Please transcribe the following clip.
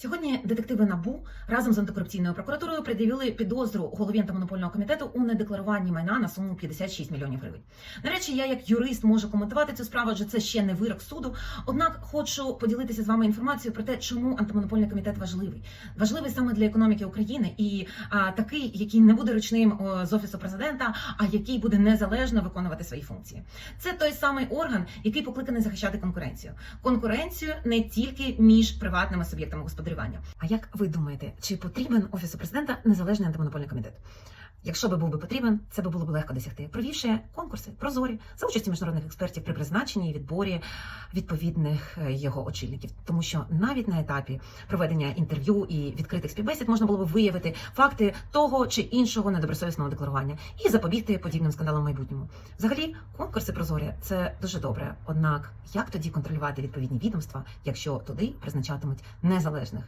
Сьогодні детективи НАБУ разом з антикорупційною прокуратурою пред'явили підозру голові антимонопольного комітету у недекларуванні майна на суму 56 мільйонів гривень. До речі, я як юрист можу коментувати цю справу, адже це ще не вирок суду. Однак хочу поділитися з вами інформацією про те, чому антимонопольний комітет важливий. Важливий саме для економіки України і а, такий, який не буде ручним о, з офісу президента, а який буде незалежно виконувати свої функції. Це той самий орган, який покликаний захищати конкуренцію. Конкуренцію не тільки між приватними суб'єктами господарювання. А як ви думаєте, чи потрібен офісу президента незалежний антимонопольний комітет? Якщо би був би потрібен, це би було б легко досягти. Провівши конкурси, прозорі за участі міжнародних експертів при призначенні і відборі відповідних е, його очільників, тому що навіть на етапі проведення інтерв'ю і відкритих співбесід можна було б виявити факти того чи іншого недобросовісного декларування і запобігти подібним скандалам в майбутньому. Взагалі, конкурси прозорі це дуже добре. Однак як тоді контролювати відповідні відомства, якщо туди призначатимуть незалежних